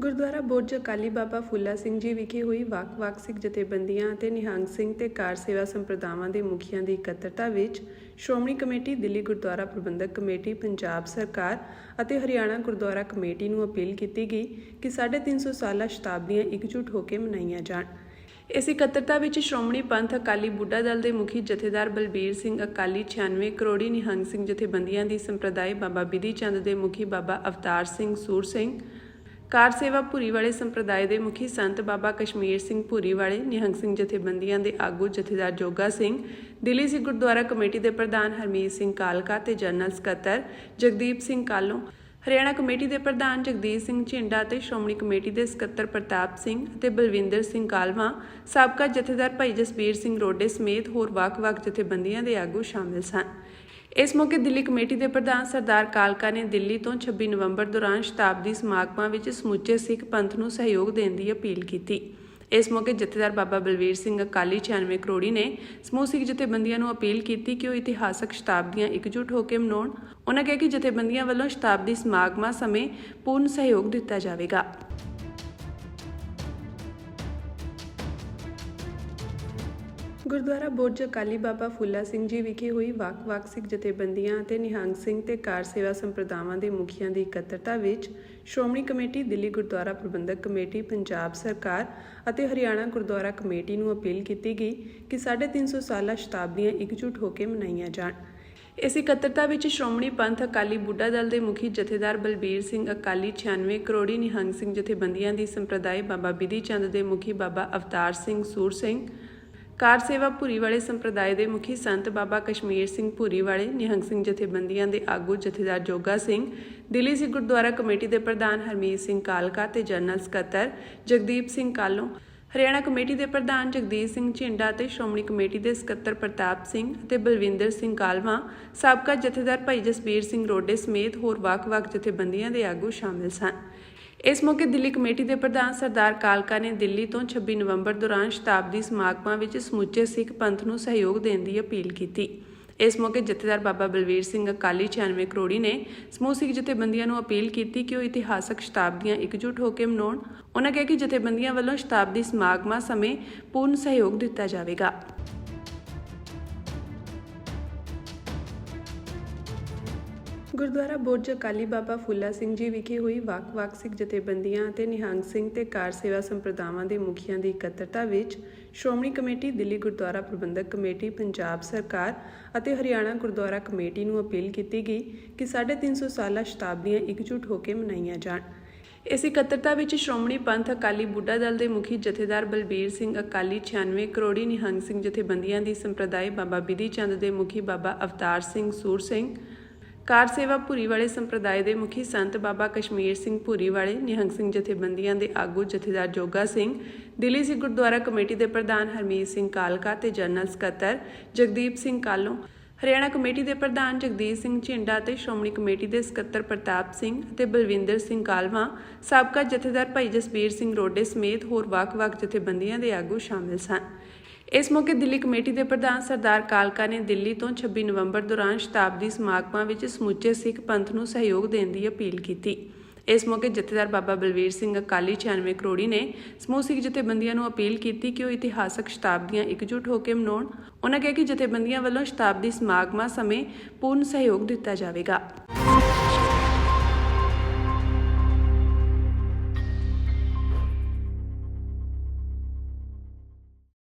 ਗੁਰਦੁਆਰਾ ਬੁਰਜ ਅਕਾਲੀ ਬਾਬਾ ਫੁੱਲਾ ਸਿੰਘ ਜੀ ਵਿਖੇ ਹੋਈ ਵੱਖ-ਵੱਖ ਸਿੱਖ ਜਥੇਬੰਦੀਆਂ ਅਤੇ ਨਿਹੰਗ ਸਿੰਘ ਤੇ ਕਾਰ ਸੇਵਾ ਸੰਪਰਦਾਵਾਂ ਦੇ ਮੁਖੀਆਂ ਦੀ ਇਕੱਤਰਤਾ ਵਿੱਚ ਸ਼੍ਰੋਮਣੀ ਕਮੇਟੀ, ਦਿੱਲੀ ਗੁਰਦੁਆਰਾ ਪ੍ਰਬੰਧਕ ਕਮੇਟੀ, ਪੰਜਾਬ ਸਰਕਾਰ ਅਤੇ ਹਰਿਆਣਾ ਗੁਰਦੁਆਰਾ ਕਮੇਟੀ ਨੂੰ ਅਪੀਲ ਕੀਤੀ ਗਈ ਕਿ 350 ਸਾਲਾ ਸ਼ਤਾਬਦੀਆਂ ਇਕਜੁੱਟ ਹੋ ਕੇ ਮਨਾਈਆਂ ਜਾਣ। ਇਸ ਇਕੱਤਰਤਾ ਵਿੱਚ ਸ਼੍ਰੋਮਣੀ ਪੰਥ ਅਕਾਲੀ ਬੁੱਢਾ ਦਲ ਦੇ ਮੁਖੀ ਜਥੇਦਾਰ ਬਲਬੀਰ ਸਿੰਘ ਅਕਾਲੀ 96 ਕਰੋੜੀ ਨਿਹੰਗ ਸਿੰਘ ਜਥੇਬੰਦੀਆਂ ਦੀ ਸੰਪਰਦਾਇ ਬਾਬਾ ਬਿਧੀ ਚੰਦ ਦੇ ਮੁਖੀ ਬਾਬਾ ਅਵਤਾਰ ਸਿੰਘ ਸੂਰ ਸਿੰਘ ਕਾਰ ਸੇਵਾ ਭੂਰੀ ਵਾਲੇ ਸੰਪਰਦਾਇ ਦੇ ਮੁਖੀ ਸੰਤ ਬਾਬਾ ਕਸ਼ਮੀਰ ਸਿੰਘ ਭੂਰੀ ਵਾਲੇ, ਨਿਹੰਗ ਸਿੰਘ ਜਥੇਬੰਦੀਆਂ ਦੇ ਆਗੂ ਜਥੇਦਾਰ ਜੋਗਾ ਸਿੰਘ, ਦਿੱਲੀ ਸਿੱਖ ਗੁਰਦੁਆਰਾ ਕਮੇਟੀ ਦੇ ਪ੍ਰਧਾਨ ਹਰਮੀਤ ਸਿੰਘ ਕਾਲਕਾ ਤੇ ਜਨਰਲ ਸਕੱਤਰ ਜਗਦੀਪ ਸਿੰਘ ਕਾਲੋਂ, ਹਰਿਆਣਾ ਕਮੇਟੀ ਦੇ ਪ੍ਰਧਾਨ ਜਗਦੀਸ਼ ਸਿੰਘ ਝਿੰਡਾ ਤੇ ਸ਼੍ਰੋਮਣੀ ਕਮੇਟੀ ਦੇ ਸਕੱਤਰ ਪ੍ਰਤਾਪ ਸਿੰਘ ਅਤੇ ਬਲਵਿੰਦਰ ਸਿੰਘ ਕਾਲਵਾ, ਸਾਬਕਾ ਜਥੇਦਾਰ ਭਾਈ ਜਸਬੀਰ ਸਿੰਘ ਰੋਡੇ ਸਮੇਤ ਹੋਰ ਵੱਖ-ਵੱਖ ਜਥੇਬੰਦੀਆਂ ਦੇ ਆਗੂ ਸ਼ਾਮਿਲ ਸਨ। ਇਸ ਮੌਕੇ ਦਿੱਲੀ ਕਮੇਟੀ ਦੇ ਪ੍ਰਧਾਨ ਸਰਦਾਰ ਕਾਲਕਾ ਨੇ ਦਿੱਲੀ ਤੋਂ 26 ਨਵੰਬਰ ਦੌਰਾਨ ਸ਼ਤਾਬਦੀ ਸਮਾਗਮਾਂ ਵਿੱਚ ਸਮੁੱਚੇ ਸਿੱਖ ਪੰਥ ਨੂੰ ਸਹਿਯੋਗ ਦੇਣ ਦੀ ਅਪੀਲ ਕੀਤੀ। ਇਸ ਮੌਕੇ ਜਥੇਦਾਰ ਬਾਬਾ ਬਲਵੀਰ ਸਿੰਘ ਅਕਾਲੀ 96 ਕਰੋੜੀ ਨੇ ਸਮੂਹ ਸਿੱਖ ਜਥੇਬੰਦੀਆਂ ਨੂੰ ਅਪੀਲ ਕੀਤੀ ਕਿ ਉਹ ਇਤਿਹਾਸਕ ਸ਼ਤਾਬਦੀਆਂ ਇਕਜੁੱਟ ਹੋ ਕੇ ਮਨਾਉਣ। ਉਹਨਾਂ ਕਿਹਾ ਕਿ ਜਥੇਬੰਦੀਆਂ ਵੱਲੋਂ ਸ਼ਤਾਬਦੀ ਸਮਾਗਮਾਂ ਸਮੇਂ ਪੂਰਨ ਸਹਿਯੋਗ ਦਿੱਤਾ ਜਾਵੇਗਾ। ਗੁਰਦੁਆਰਾ ਬੁਰਜ ਅਕਾਲੀ ਬਾਬਾ ਫੁੱਲਾ ਸਿੰਘ ਜੀ ਵਿਖੇ ਹੋਈ ਵੱਖ-ਵੱਖ ਸਿੱਖ ਜਥੇਬੰਦੀਆਂ ਅਤੇ ਨਿਹੰਗ ਸਿੰਘ ਤੇ ਕਾਰ ਸੇਵਾ ਸੰਪਰਦਾਵਾਂ ਦੇ ਮੁਖੀਆਂ ਦੀ ਇਕੱਤਰਤਾ ਵਿੱਚ ਸ਼੍ਰੋਮਣੀ ਕਮੇਟੀ, ਦਿੱਲੀ ਗੁਰਦੁਆਰਾ ਪ੍ਰਬੰਧਕ ਕਮੇਟੀ, ਪੰਜਾਬ ਸਰਕਾਰ ਅਤੇ ਹਰਿਆਣਾ ਗੁਰਦੁਆਰਾ ਕਮੇਟੀ ਨੂੰ ਅਪੀਲ ਕੀਤੀ ਗਈ ਕਿ 350 ਸਾਲਾ ਸ਼ਤਾਬਦੀਆਂ ਇਕਜੁੱਟ ਹੋ ਕੇ ਮਨਾਈਆਂ ਜਾਣ। ਇਸ ਇਕੱਤਰਤਾ ਵਿੱਚ ਸ਼੍ਰੋਮਣੀ ਪੰਥ ਅਕਾਲੀ ਬੁੱਢਾ ਦਲ ਦੇ ਮੁਖੀ ਜਥੇਦਾਰ ਬਲਬੀਰ ਸਿੰਘ, ਅਕਾਲੀ 96 ਕਰੋੜੀ ਨਿਹੰਗ ਸਿੰਘ ਜਥੇਬੰਦੀਆਂ ਦੀ ਸੰਪਰਦਾਇ ਬਾਬਾ ਬਿਧੀ ਚੰਦ ਦੇ ਮੁਖੀ ਬਾਬਾ ਅਵਤਾਰ ਸਿੰਘ ਸੂਰ ਸਿੰਘ ਕਾਰ ਸੇਵਾ ਭੂਰੀ ਵਾਲੇ ਸੰਪਰਦਾਇ ਦੇ ਮੁਖੀ ਸੰਤ ਬਾਬਾ ਕਸ਼ਮੀਰ ਸਿੰਘ ਭੂਰੀ ਵਾਲੇ, ਨਿਹੰਗ ਸਿੰਘ ਜਥੇਬੰਦੀਆਂ ਦੇ ਆਗੂ ਜਥੇਦਾਰ ਜੋਗਾ ਸਿੰਘ, ਦਿੱਲੀ ਸਿੱਖ ਗੁਰਦੁਆਰਾ ਕਮੇਟੀ ਦੇ ਪ੍ਰਧਾਨ ਹਰਮੀਤ ਸਿੰਘ ਕਾਲਕਾ ਤੇ ਜਨਰਲ ਸਕੱਤਰ ਜਗਦੀਪ ਸਿੰਘ ਕਾਲੋਂ, ਹਰਿਆਣਾ ਕਮੇਟੀ ਦੇ ਪ੍ਰਧਾਨ ਜਗਦੀਸ਼ ਸਿੰਘ ਝਿੰਡਾ ਤੇ ਸ਼੍ਰੋਮਣੀ ਕਮੇਟੀ ਦੇ ਸਕੱਤਰ ਪ੍ਰਤਾਪ ਸਿੰਘ ਅਤੇ ਬਲਵਿੰਦਰ ਸਿੰਘ ਕਾਲਵਾ, ਸਾਬਕਾ ਜਥੇਦਾਰ ਭਾਈ ਜਸਬੀਰ ਸਿੰਘ ਰੋਡੇ ਸਮੇਤ ਹੋਰ ਵੱਖ-ਵੱਖ ਜਥੇਬੰਦੀਆਂ ਦੇ ਆਗੂ ਸ਼ਾਮਿਲ ਸਨ। ਇਸ ਮੌਕੇ ਦਿੱਲੀ ਕਮੇਟੀ ਦੇ ਪ੍ਰਧਾਨ ਸਰਦਾਰ ਕਾਲਕਾ ਨੇ ਦਿੱਲੀ ਤੋਂ 26 ਨਵੰਬਰ ਦੌਰਾਨ ਸ਼ਤਾਬਦੀ ਸਮਾਗਮਾਂ ਵਿੱਚ ਸਮੁੱਚੇ ਸਿੱਖ ਪੰਥ ਨੂੰ ਸਹਿਯੋਗ ਦੇਣ ਦੀ ਅਪੀਲ ਕੀਤੀ। ਇਸ ਮੌਕੇ ਜਥੇਦਾਰ ਬਾਬਾ ਬਲਵੀਰ ਸਿੰਘ ਅਕਾਲੀ 96 ਕਰੋੜੀ ਨੇ ਸਮੂਹ ਸਿੱਖ ਜਥੇਬੰਦੀਆਂ ਨੂੰ ਅਪੀਲ ਕੀਤੀ ਕਿ ਉਹ ਇਤਿਹਾਸਕ ਸ਼ਤਾਬਦੀਆਂ ਇਕਜੁੱਟ ਹੋ ਕੇ ਮਨਾਉਣ। ਉਹਨਾਂ ਕਿਹਾ ਕਿ ਜਥੇਬੰਦੀਆਂ ਵੱਲੋਂ ਸ਼ਤਾਬਦੀ ਸਮਾਗਮਾਂ ਸਮੇਂ ਪੂਰਨ ਸਹਿਯੋਗ ਦਿੱਤਾ ਜਾਵੇਗਾ। ਗੁਰਦੁਆਰਾ ਬੁਰਜ ਅਕਾਲੀ ਬਾਬਾ ਫੁੱਲਾ ਸਿੰਘ ਜੀ ਵਿਖੇ ਹੋਈ ਵੱਖ-ਵੱਖ ਸਿੱਖ ਜਥੇਬੰਦੀਆਂ ਅਤੇ ਨਿਹੰਗ ਸਿੰਘ ਤੇ ਕਾਰ ਸੇਵਾ ਸੰਪਰਦਾਵਾਂ ਦੇ ਮੁਖੀਆਂ ਦੀ ਇਕੱਤਰਤਾ ਵਿੱਚ ਸ਼੍ਰੋਮਣੀ ਕਮੇਟੀ, ਦਿੱਲੀ ਗੁਰਦੁਆਰਾ ਪ੍ਰਬੰਧਕ ਕਮੇਟੀ, ਪੰਜਾਬ ਸਰਕਾਰ ਅਤੇ ਹਰਿਆਣਾ ਗੁਰਦੁਆਰਾ ਕਮੇਟੀ ਨੂੰ ਅਪੀਲ ਕੀਤੀ ਗਈ ਕਿ 350 ਸਾਲਾ ਸ਼ਤਾਬਦੀਆਂ ਇਕਜੁੱਟ ਹੋ ਕੇ ਮਨਾਈਆਂ ਜਾਣ। ਇਸ ਇਕੱਤਰਤਾ ਵਿੱਚ ਸ਼੍ਰੋਮਣੀ ਪੰਥ ਅਕਾਲੀ ਬੁੱਢਾ ਦਲ ਦੇ ਮੁਖੀ ਜਥੇਦਾਰ ਬਲਬੀਰ ਸਿੰਘ ਅਕਾਲੀ 96 ਕਰੋੜੀ ਨਿਹੰਗ ਸਿੰਘ ਜਥੇਬੰਦੀਆਂ ਦੀ ਸੰਪਰਦਾਇ ਬਾਬਾ ਬਿਧੀ ਚੰਦ ਦੇ ਮੁਖੀ ਬਾਬਾ ਅਵਤਾਰ ਸਿੰਘ ਸੂਰ ਸਿੰਘ ਕਾਰ ਸੇਵਾ ਭੂਰੀ ਵਾਲੇ ਸੰਪਰਦਾਇ ਦੇ ਮੁਖੀ ਸੰਤ ਬਾਬਾ ਕਸ਼ਮੀਰ ਸਿੰਘ ਭੂਰੀ ਵਾਲੇ, ਨਿਹੰਗ ਸਿੰਘ ਜਥੇਬੰਦੀਆਂ ਦੇ ਆਗੂ ਜਥੇਦਾਰ ਜੋਗਾ ਸਿੰਘ, ਦਿੱਲੀ ਸਿੱਖ ਗੁਰਦੁਆਰਾ ਕਮੇਟੀ ਦੇ ਪ੍ਰਧਾਨ ਹਰਮੀਤ ਸਿੰਘ ਕਾਲਕਾ ਤੇ ਜਨਰਲ ਸਕੱਤਰ ਜਗਦੀਪ ਸਿੰਘ ਕਾਲੋਂ, ਹਰਿਆਣਾ ਕਮੇਟੀ ਦੇ ਪ੍ਰਧਾਨ ਜਗਦੀਸ਼ ਸਿੰਘ ਝਿੰਡਾ ਤੇ ਸ਼੍ਰੋਮਣੀ ਕਮੇਟੀ ਦੇ ਸਕੱਤਰ ਪ੍ਰਤਾਪ ਸਿੰਘ ਅਤੇ ਬਲਵਿੰਦਰ ਸਿੰਘ ਕਾਲਵਾ, ਸਾਬਕਾ ਜਥੇਦਾਰ ਭਾਈ ਜਸਬੀਰ ਸਿੰਘ ਰੋਡੇ ਸਮੇਤ ਹੋਰ ਵੱਖ-ਵੱਖ ਜਥੇਬੰਦੀਆਂ ਦੇ ਆਗੂ ਸ਼ਾਮਿਲ ਸਨ। ਇਸ ਮੌਕੇ ਦਿੱਲੀ ਕਮੇਟੀ ਦੇ ਪ੍ਰਧਾਨ ਸਰਦਾਰ ਕਾਲਕਾ ਨੇ ਦਿੱਲੀ ਤੋਂ 26 ਨਵੰਬਰ ਦੌਰਾਨ ਸ਼ਤਾਬਦੀ ਸਮਾਗਮਾਂ ਵਿੱਚ ਸਮੁੱਚੇ ਸਿੱਖ ਪੰਥ ਨੂੰ ਸਹਿਯੋਗ ਦੇਣ ਦੀ ਅਪੀਲ ਕੀਤੀ। ਇਸ ਮੌਕੇ ਜਥੇਦਾਰ ਬਾਬਾ ਬਲਵੀਰ ਸਿੰਘ ਅਕਾਲੀ 96 ਕਰੋੜੀ ਨੇ ਸਮੂਹ ਸਿੱਖ ਜਥੇਬੰਦੀਆਂ ਨੂੰ ਅਪੀਲ ਕੀਤੀ ਕਿ ਉਹ ਇਤਿਹਾਸਕ ਸ਼ਤਾਬਦੀਆਂ ਇਕਜੁੱਟ ਹੋ ਕੇ ਮਨਾਉਣ। ਉਹਨਾਂ ਕਿਹਾ ਕਿ ਜਥੇਬੰਦੀਆਂ ਵੱਲੋਂ ਸ਼ਤਾਬਦੀ ਸਮਾਗਮਾਂ ਸਮੇਂ ਪੂਰਨ ਸਹਿਯੋਗ ਦਿੱਤਾ ਜਾਵੇਗਾ।